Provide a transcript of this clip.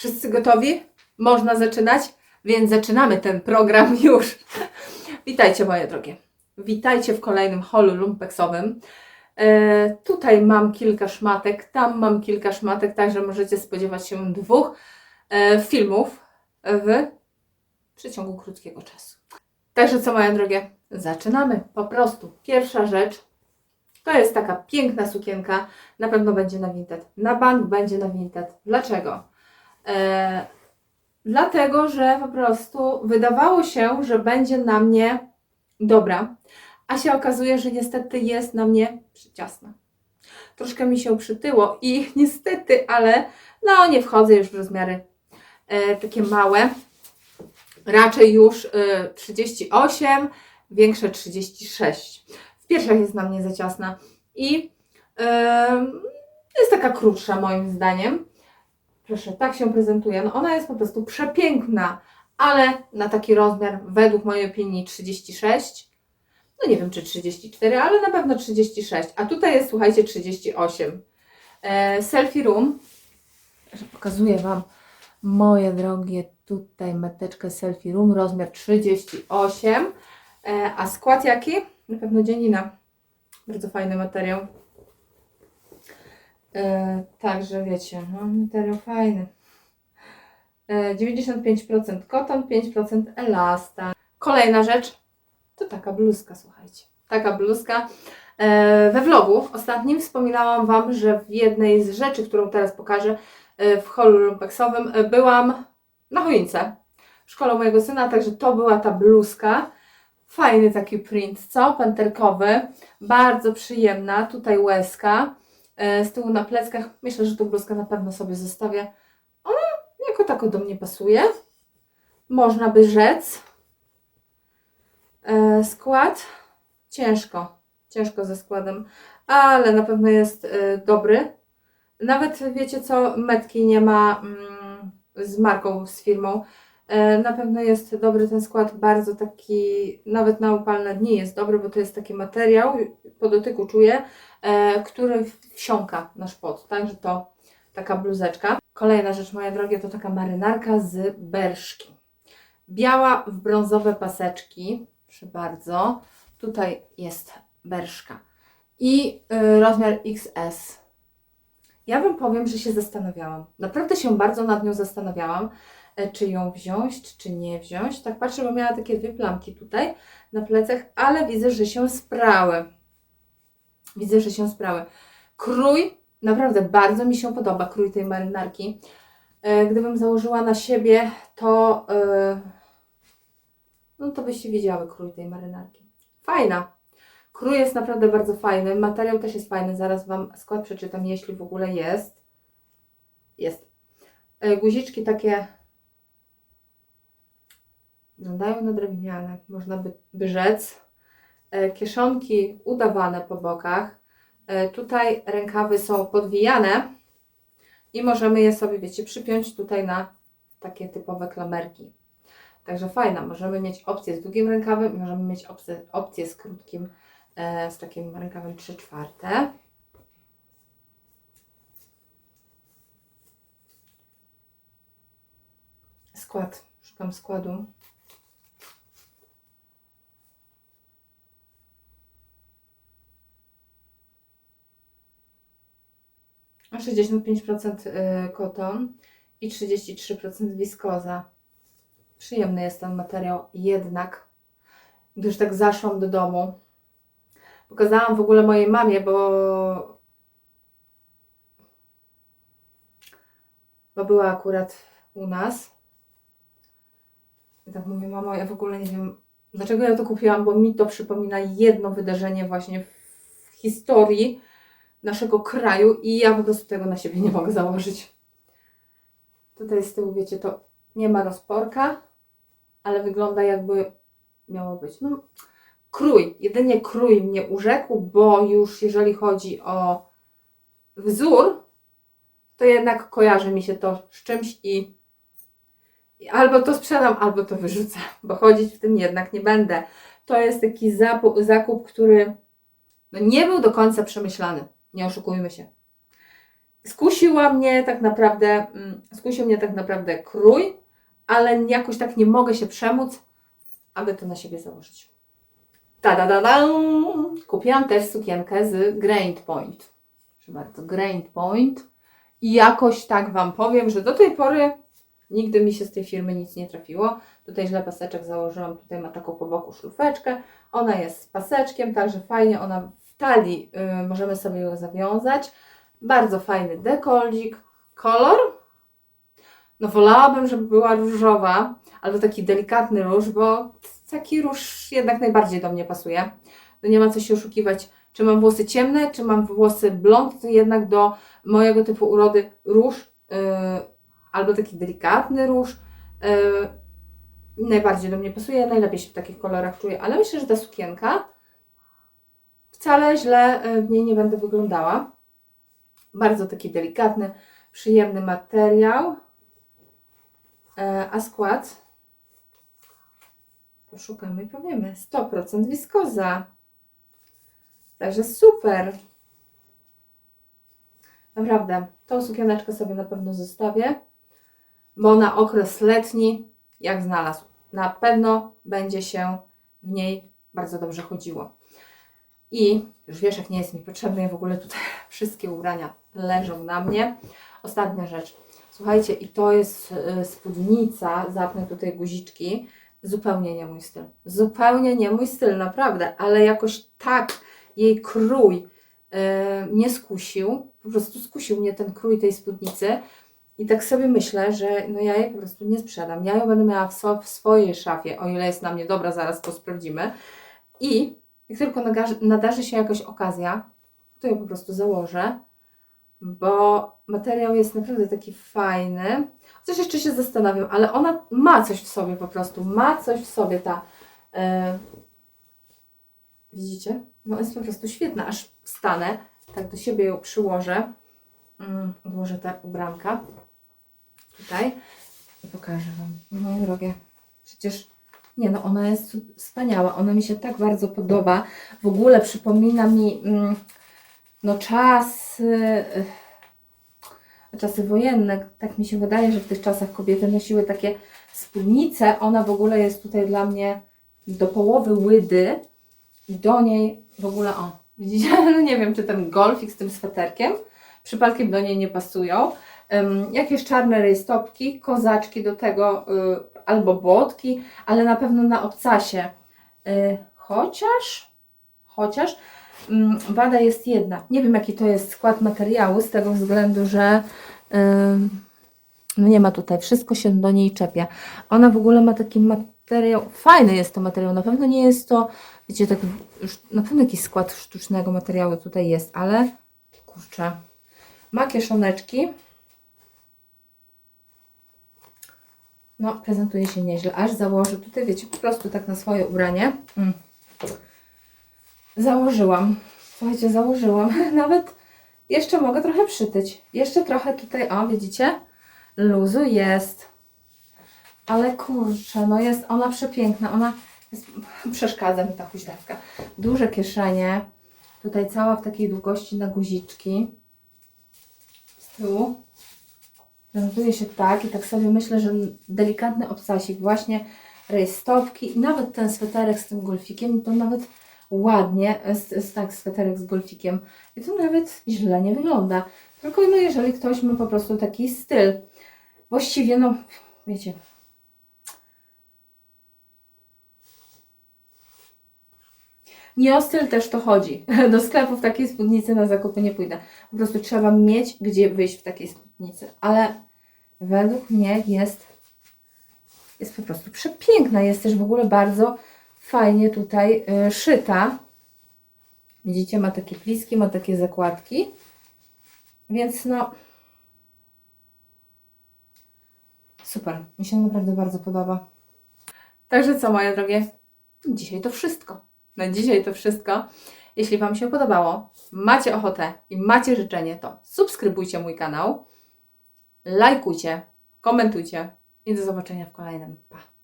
Wszyscy gotowi? Można zaczynać? Więc zaczynamy ten program już. Witajcie moje drogie. Witajcie w kolejnym holu lumpeksowym. E, tutaj mam kilka szmatek, tam mam kilka szmatek, także możecie spodziewać się dwóch e, filmów w przeciągu krótkiego czasu. Także co moje drogie, zaczynamy. Po prostu pierwsza rzecz to jest taka piękna sukienka, na pewno będzie na Vinted. Na bank będzie na Vinted. Dlaczego? E, dlatego, że po prostu wydawało się, że będzie na mnie dobra, a się okazuje, że niestety jest na mnie przyciasna. Troszkę mi się przytyło i niestety, ale no nie wchodzę już w rozmiary e, takie małe. Raczej już e, 38, większe 36. W piersiach jest na mnie za ciasna i e, jest taka krótsza moim zdaniem. Proszę, tak się prezentuje. No ona jest po prostu przepiękna, ale na taki rozmiar, według mojej opinii, 36. No nie wiem, czy 34, ale na pewno 36. A tutaj jest, słuchajcie, 38. E, selfie room. Pokazuję Wam, moje drogie, tutaj meteczkę selfie room, rozmiar 38. E, a skład jaki? Na pewno dzienina. Bardzo fajny materiał. E, także wiecie, no, materiał fajny. E, 95% koton, 5% elasta. Kolejna rzecz to taka bluzka, słuchajcie. Taka bluzka. E, we vlogu ostatnim wspominałam Wam, że w jednej z rzeczy, którą teraz pokażę e, w holu lumpeksowym, e, byłam na choince w szkole mojego syna, także to była ta bluzka. Fajny taki print, co? Penterkowy. Bardzo przyjemna. Tutaj łezka. E, z tyłu na pleckach. Myślę, że tą bluzkę na pewno sobie zostawię. Ona jako tako do mnie pasuje. Można by rzec. E, skład ciężko, ciężko ze składem, ale na pewno jest e, dobry. Nawet wiecie co, metki nie ma mm, z marką, z firmą. E, na pewno jest dobry ten skład, bardzo taki, nawet na upalne dni jest dobry, bo to jest taki materiał, po dotyku czuję, e, który wsiąka na szpot, także to taka bluzeczka. Kolejna rzecz, moje drogie, to taka marynarka z berszki. Biała w brązowe paseczki, proszę bardzo. Tutaj jest berszka. I y, rozmiar XS. Ja Wam powiem, że się zastanawiałam. Naprawdę się bardzo nad nią zastanawiałam, e, czy ją wziąć, czy nie wziąć. Tak patrzę, bo miała takie dwie plamki tutaj na plecach, ale widzę, że się sprały. Widzę, że się sprały. Krój, naprawdę bardzo mi się podoba, krój tej marynarki. E, Gdybym założyła na siebie, to e, no to byście wiedziały krój tej marynarki. Fajna. Krój jest naprawdę bardzo fajny. Materiał też jest fajny. Zaraz Wam skład przeczytam, jeśli w ogóle jest. Jest. E, Guziczki takie wyglądają na drewniane, można by, by rzec. E, Kieszonki udawane po bokach. E, Tutaj rękawy są podwijane i możemy je sobie, wiecie, przypiąć tutaj na takie typowe klamerki. Także fajna. Możemy mieć opcję z długim rękawem i możemy mieć opcję, opcję z krótkim, e, z takim rękawem 3 czwarte. Skład. Szukam składu. 65% y, koton i 33% wiskoza. Przyjemny jest ten materiał, jednak, gdyż tak zaszłam do domu, pokazałam w ogóle mojej mamie, bo, bo była akurat u nas. I tak mówię, mamo, ja w ogóle nie wiem, dlaczego ja to kupiłam, bo mi to przypomina jedno wydarzenie właśnie w historii naszego kraju i ja po prostu tego na siebie nie mogę założyć. Tutaj z tyłu, wiecie, to nie ma rozporka, ale wygląda jakby miało być. No, krój, jedynie krój mnie urzekł, bo już jeżeli chodzi o wzór, to jednak kojarzy mi się to z czymś i, i albo to sprzedam, albo to wyrzucę, bo chodzić w tym jednak nie będę. To jest taki zakup, który no, nie był do końca przemyślany, nie oszukujmy się. skusiła mnie tak naprawdę, mm, skusił mnie tak naprawdę krój, ale jakoś tak nie mogę się przemóc, aby to na siebie założyć. Ta da da da! Kupiłam też sukienkę z Grain Point. Proszę bardzo, Grain Point. I jakoś tak Wam powiem, że do tej pory nigdy mi się z tej firmy nic nie trafiło. Tutaj źle paseczek założyłam, tutaj ma taką po boku szlufeczkę. Ona jest z paseczkiem, także fajnie ona talii y, możemy sobie ją zawiązać. Bardzo fajny dekoldzik. Kolor? No wolałabym, żeby była różowa, albo taki delikatny róż, bo taki róż jednak najbardziej do mnie pasuje. To nie ma co się oszukiwać, czy mam włosy ciemne, czy mam włosy blond, to jednak do mojego typu urody róż, yy, albo taki delikatny róż, yy, najbardziej do mnie pasuje, najlepiej się w takich kolorach czuję, ale myślę, że ta sukienka wcale źle yy, w niej nie będę wyglądała. Bardzo taki delikatny, przyjemny materiał, E, a skład poszukamy i powiemy 100% wiskoza. Także super. Naprawdę, tą sukieneczkę sobie na pewno zostawię, bo na okres letni, jak znalazł, na pewno będzie się w niej bardzo dobrze chodziło. I już wiesz, jak nie jest mi potrzebne, w ogóle tutaj wszystkie ubrania leżą na mnie. Ostatnia rzecz. Słuchajcie, i to jest y, spódnica, zapnę tutaj guziczki, zupełnie nie mój styl. Zupełnie nie mój styl, naprawdę, ale jakoś tak jej krój y, mnie skusił, po prostu skusił mnie ten krój tej spódnicy i tak sobie myślę, że no ja jej po prostu nie sprzedam. Ja ją będę miała w, w swojej szafie, o ile jest na mnie dobra, zaraz to sprawdzimy. I jak tylko nadarzy, się jakaś okazja, to ją po prostu założę bo materiał jest naprawdę taki fajny. Chociaż jeszcze się zastanawiam, ale ona ma coś w sobie po prostu, ma coś w sobie ta. e, widzicie? No jest po prostu świetna, aż wstanę, tak do siebie ją przyłożę. Mm, odłożę te ubranka tutaj i pokażę Wam. Moje drogie, przecież nie no, ona jest wspaniała, ona mi się tak bardzo podoba. W ogóle przypomina mi. Mm, no czasy, czasy wojenne, tak mi się wydaje, że w tych czasach kobiety nosiły takie spódnice. Ona w ogóle jest tutaj dla mnie do połowy łydy i do niej w ogóle, o, widzicie, no nie wiem, czy ten golfik z tym sweterkiem, przypadkiem do niej nie pasują. Um, jakieś czarne rejstopki, kozaczki do tego y, albo błotki, ale na pewno na obcasie. Y, chociaż, chociaż Mm, Wada jest jedna. Nie wiem, jaki to jest skład materiału, z tego względu, że ym, no nie ma tutaj, wszystko się do niej czepia. Ona w ogóle ma taki materiał, fajny jest to materiał, na pewno nie jest to, wiecie, tak na pewno jakiś skład sztucznego materiału tutaj jest, ale kurczę, ma kieszoneczki. No, prezentuje się nieźle, aż założę tutaj, wiecie, po prostu tak na swoje ubranie. Mm. Założyłam. Słuchajcie, założyłam. Nawet jeszcze mogę trochę przytyć. Jeszcze trochę tutaj, o widzicie? Luzu jest. Ale kurczę, no jest ona przepiękna. Ona jest, przeszkadza mi ta huźdawka. Duże kieszenie. Tutaj cała w takiej długości na guziczki. Z tyłu. Prezentuje się tak i tak sobie myślę, że delikatny obcasik, właśnie rejstopki i nawet ten sweterek z tym golfikiem, to nawet ładnie, jest, jest tak sweterek z golfikiem. I to nawet źle nie wygląda. Tylko no, jeżeli ktoś ma po prostu taki styl, właściwie no, wiecie, Nie o styl też to chodzi. Do sklepu w takiej spódnicy na zakupy nie pójdę. Po prostu trzeba mieć gdzie wyjść w takiej spódnicy. Ale według mnie jest, jest po prostu przepiękna. Jest też w ogóle bardzo fajnie tutaj y, szyta. Widzicie, ma takie pliski, ma takie zakładki. Więc no. Super. Mi się naprawdę bardzo podoba. Także co, moje drogie? Dzisiaj to wszystko. Na dzisiaj to wszystko. Jeśli Wam się podobało, macie ochotę i macie życzenie, to subskrybujcie mój kanał, lajkujcie, komentujcie i do zobaczenia w kolejnym. Pa!